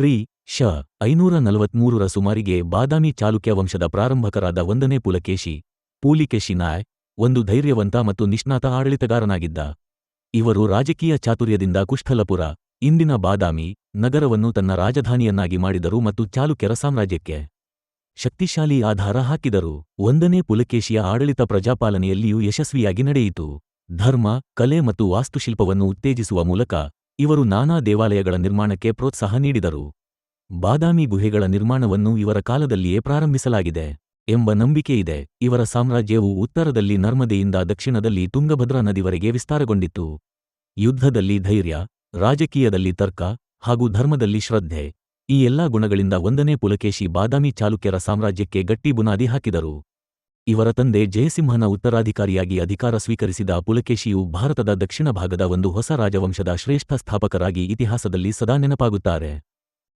ಕ್ರಿ, ಶ ಐನೂರ ನಲವತ್ಮೂರರ ಸುಮಾರಿಗೆ ಬಾದಾಮಿ ಚಾಲುಕ್ಯ ವಂಶದ ಪ್ರಾರಂಭಕರಾದ ಒಂದನೇ ಪುಲಕೇಶಿ, ಪೂಲಿಕೇಶಿ ನಾಯ್, ಒಂದು ಧೈರ್ಯವಂತ ಮತ್ತು ನಿಷ್ಣಾತ ಆಡಳಿತಗಾರನಾಗಿದ್ದ. ಇವರು ರಾಜಕೀಯ ಚಾತುರ್ಯದಿಂದ ಕುಷ್ಠಲಪುರ, ಇಂದಿನ ಬಾದಾಮಿ, ನಗರವನ್ನು ತನ್ನ ರಾಜಧಾನಿಯನ್ನಾಗಿ ಮಾಡಿದರು ಮತ್ತು ಚಾಲುಕ್ಯರ ಸಾಮ್ರಾಜ್ಯಕ್ಕೆ ಶಕ್ತಿಶಾಲಿ ಆಧಾರ ಹಾಕಿದರು. ಒಂದನೇ ಪುಲಕೇಶಿಯ ಆಡಳಿತ ಪ್ರಜಾಪಾಲನೆಯಲ್ಲಿಯೂ ಯಶಸ್ವಿಯಾಗಿ ನಡೆಯಿತು. ಧರ್ಮ, ಕಲೆ ಮತ್ತು ವಾಸ್ತುಶಿಲ್ಪವನ್ನು ಉತ್ತೇಜಿಸುವ ಮೂಲಕ ಇವರು ನಾನಾ ದೇವಾಲಯಗಳ ನಿರ್ಮಾಣಕ್ಕೆ ಪ್ರೋತ್ಸಾಹ ನೀಡಿದರು. ಬಾದಾಮಿ ಗುಹೆಗಳ ನಿರ್ಮಾಣವನ್ನು ಇವರ ಕಾಲದಲ್ಲಿಯೇ ಪ್ರಾರಂಭಿಸಲಾಗಿದೆ ಎಂಬ ನಂಬಿಕೆಯಿದೆ ಇವರ ಸಾಮ್ರಾಜ್ಯವು ಉತ್ತರದಲ್ಲಿ ನರ್ಮದೆಯಿಂದ ದಕ್ಷಿಣದಲ್ಲಿ ತುಂಗಭದ್ರಾ ನದಿವರೆಗೆ ವಿಸ್ತಾರಗೊಂಡಿತ್ತು. ಯುದ್ಧದಲ್ಲಿ ಧೈರ್ಯ, ರಾಜಕೀಯದಲ್ಲಿ ತರ್ಕ ಹಾಗೂ ಧರ್ಮದಲ್ಲಿ ಶ್ರದ್ಧೆ ಈ ಎಲ್ಲಾ ಗುಣಗಳಿಂದ ಒಂದನೇ ಪುಲಕೇಶಿ ಬಾದಾಮಿ ಚಾಲುಕ್ಯರ ಸಾಮ್ರಾಜ್ಯಕ್ಕೆ ಗಟ್ಟಿ ಬುನಾದಿ ಹಾಕಿದರು. ಇವರ ತಂದೆ ಜಯಸಿಂಹನ ಉತ್ತರಾಧಿಕಾರಿಯಾಗಿ ಅಧಿಕಾರ ಸ್ವೀಕರಿಸಿದ ಪುಲಕೇಶಿಯು ಭಾರತದ ದಕ್ಷಿಣ ಭಾಗದ ಒಂದು ಹೊಸ ರಾಜವಂಶದ ಶ್ರೇಷ್ಠ ಸ್ಥಾಪಕರಾಗಿ ಇತಿಹಾಸದಲ್ಲಿ ಸದಾ ನೆನಪಾಗುತ್ತಾರೆ.